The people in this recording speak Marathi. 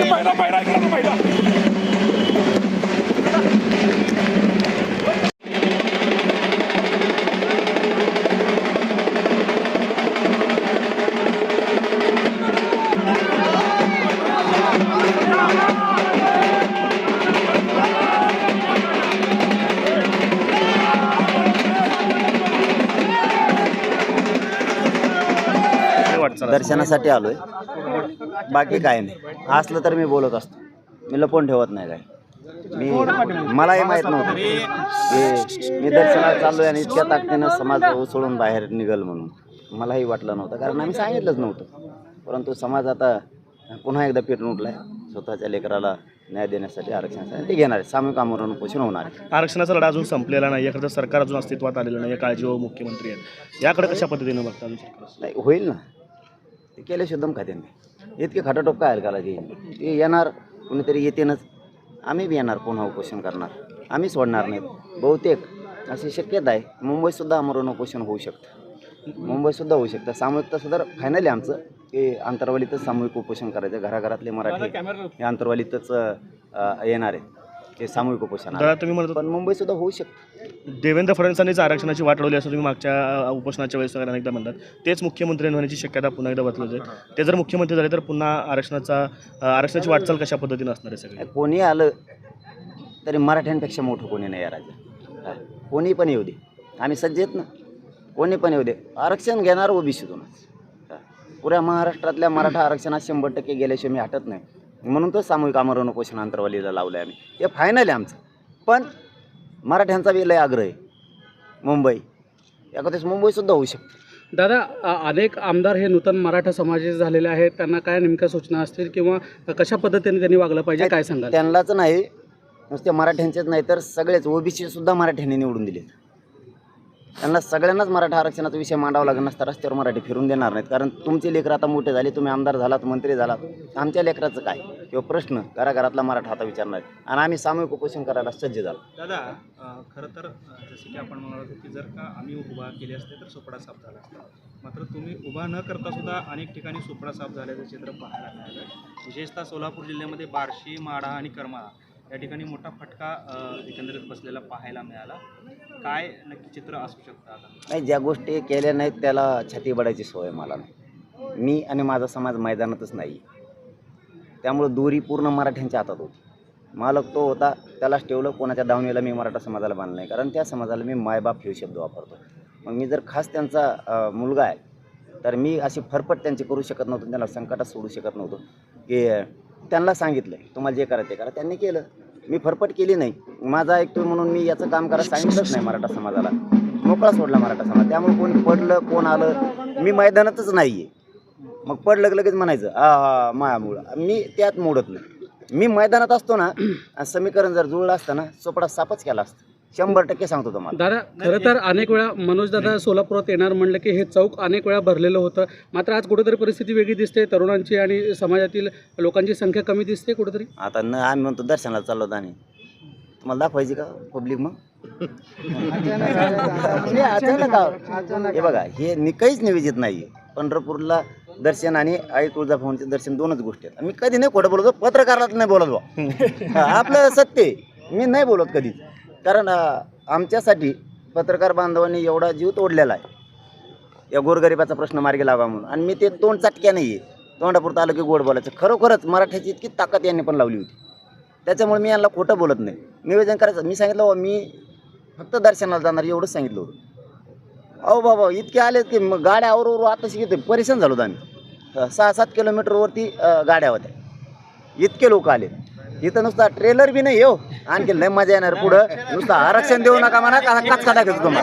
没ป没ด้ไปไ दर्शनासाठी आलोय. बाकी काय नाही. असलं तर मी बोलत असतो. मी लपवून ठेवत नाही काय मी मलाही माहीत नव्हतं. की मी दर्शनाला चाललोय आणि इतक्या ताकदीनं समाज उसळून बाहेर निघल म्हणून. मलाही वाटलं नव्हतं. कारण आम्ही सांगितलंच नव्हतं. परंतु समाज आता पुन्हा एकदा पेटून उठलाय. स्वतःच्या लेकराला न्याय देण्यासाठी आरक्षणासाठी ते घेणार आहे. सामूहिक आमरण पोषण होणार आहे. आरक्षणाचा लढा अजून संपलेला नाही. एखादं सरकार अजून अस्तित्वात आलेलं नाही. काळजी व मुख्यमंत्री आहेत. याकडे कशा पद्धतीने बघता नाही होईल ना. ते केले शुद्धम खाते नाही. इतके खाटाटोप काय हलकाला ते ते येणार कुणीतरी येतेनच. आम्ही बी येणार पुन्हा उपोषण करणार? आम्ही सोडणार नाहीत. बहुतेक अशी शक्यता आहे. मुंबईतसुद्धा आमरण उपोषण होऊ शकतं. मुंबईतसुद्धा होऊ शकतं. सामूहिकता सुद्धा फायनली आमचं की अंतरवालीतच सामूहिक उपोषण करायचं. घराघरातले मराठी हे अंतरवालीतच येणार आहे ते सामूहिक उपोषण पण मुंबईतसुद्धा होऊ शकतं. देवेंद्र फडणवीसांनीच आरक्षणाची वाट लावली असं तुम्ही मागच्या उपोषणाच्या वेळेस वगैरे अनेकदा म्हणतात. तेच मुख्यमंत्री होण्याची शक्यता पुन्हा एकदा बदलत आहे. ते जर मुख्यमंत्री झाले तर पुन्हा आरक्षणाचा आरक्षणाची वाटचाल कशा पद्धतीने असणार आहे सगळं? कोणी आलं तरी मराठ्यांपेक्षा मोठं कोणी नाही या राज्यात. कोणी पण येऊ दे. आम्ही सज्ज आहेत ना. कोणी पण येऊ दे. आरक्षण घेणार ओबीसीतूनच. हा. पुऱ्या महाराष्ट्रातल्या मराठा आरक्षणात शंभर टक्के गेल्याशिवाय मी हटत नाही. म्हणून तर सामूहिक आमरण उपोषण अंतरवालीला लावलं आहे आम्ही. ते फायनल आहे आमचं. पण मराठ्यांचा बी लय आग्रह आहे. मुंबई. एखाद्याच मुंबईसुद्धा होऊ शकते. दादा अ, अनेक आमदार हे नूतन मराठा समाजाचे झालेले आहेत. त्यांना काय नेमक्या सूचना असतील किंवा कशा पद्धतीने त्यांनी वागलं पाहिजे काय सांगाल? त्यांनाच नाही नुसते मराठ्यांचेच नाही तर सगळेच ओबीसी सुद्धा मराठ्यांनी निवडून दिले त्यांना सगळ्यांनाच मराठा आरक्षणाचा विषय मांडावा लागेल नसता रस्त्यावर मराठी फिरून देणार नाहीत. कारण तुमचे लेकरं आता मोठे झाले तुम्ही आमदार झालात मंत्री झालात. आमच्या लेकराचं काय? किंवा प्रश्न घराघरातला मराठा आता विचारणार. आणि आम्ही सामूहिक उपोषण करायला सज्ज झालो. दादा अ, खरं तर अ, जसं की आपण म्हणत होतो की जर का आम्ही उभा केले असते तर सोपडा साफ झाला असता. मात्र तुम्ही उभा न करता सुद्धा अनेक ठिकाणी सोपडा साफ झाल्याचं चित्र पाहायला मिळालं. विशेषतः सोलापूर जिल्ह्यामध्ये बार्शी माढा आणि करमाळा या ठिकाणी मोठा फटका अ, एकंदरीत बसलेला पाहायला मिळाला. काय नक्की चित्र असू शकतं आता? नाही ज्या गोष्टी केल्या नाहीत त्याला छाती बडायची सोय मला नाही. मी आणि माझा समाज मैदानातच नाही. त्यामुळं दोरी पूर्ण मराठ्यांच्या हातात होती. मालक तो होता त्यालाच ठेवलं कोणाच्या दावणीला मी मराठा समाजाला बांधलं नाही. कारण त्या समाजाला मी मायबाप हे शब्द वापरतो. मग मी जर खास त्यांचा मुलगा आहे तर मी अशी फरफट त्यांची करू शकत नव्हतो त्यांना संकटात सोडू शकत नव्हतो. की त्यांना सांगितलं तुम्हाला जे करा ते करा. त्यांनी केलं. मी फरफट केली नाही. माझा ऐकतोय म्हणून मी याचं काम करायला सांगितलंच नाही मराठा समाजाला. मोकळा सोडला मराठा समाज. त्यामुळे कोण पडलं कोण आलं मी मैदानातच नाही आहे मग पडलं की लगेच म्हणायचं हा हा मायामुळं मी त्यात मोडत नाही. मी मैदानात असतो ना आणि समीकरण जर जुळलं असतं ना चोपडा सापच केला असतं. शंभर टक्के सांगतो तुम्हाला. दादा खरं तर अनेक वेळा मनोज दादा सोलापुरात येणार म्हणलं की हे चौक अनेक वेळा भरलेलं होतं. मात्र आज कुठेतरी परिस्थिती वेगळी दिसते तरुणांची आणि समाजातील लोकांची संख्या कमी दिसते कुठेतरी. आता न आम्ही म्हणतो दर्शनाला चाललो होतो आणि तुम्हाला दाखवायची का पब्लिक मग? हे अचानक. हे बघा हे काहीच निवेदित नाही पंढरपूरला दर्शन आणि आई तुळजाभवानीचे दर्शन दोनच गोष्टी आहेत. मी कधी नाही खोटं बोलतो पत्रकाराला नाही बोलत बा आपलं सत्य आहे. मी नाही बोलत कधीच. कारण आमच्यासाठी पत्रकार बांधवांनी एवढा जीव तोडलेला आहे. या गोरगरिबाचा प्रश्न मार्गी लावा म्हणून. आणि मी ते तोंड चटक्या नाही आहे तोंडापुरतं आलं की गोड बोलायचं. खरोखरच मराठ्याची इतकी ताकद यांनी पण लावली होती. त्याच्यामुळे मी यांना खोटं बोलत नाही. निवेदन करायचं. मी सांगितलं मी फक्त दर्शनाला जाणार एवढंच सांगितलं होतं. अहो बाबा इतके आले की मग गाड्या आवरू आता शिकते परेशान झालो आम्ही. सहा सात किलोमीटरवरती गाड्या होत्या. इतके लोक आले इथं नुसता ट्रेलर बी नाही हो. आणखी लय मजा येणार पुढं. नुसतं आरक्षण देऊ नका म्हणा का कचका दाखवतो तुम्हाला?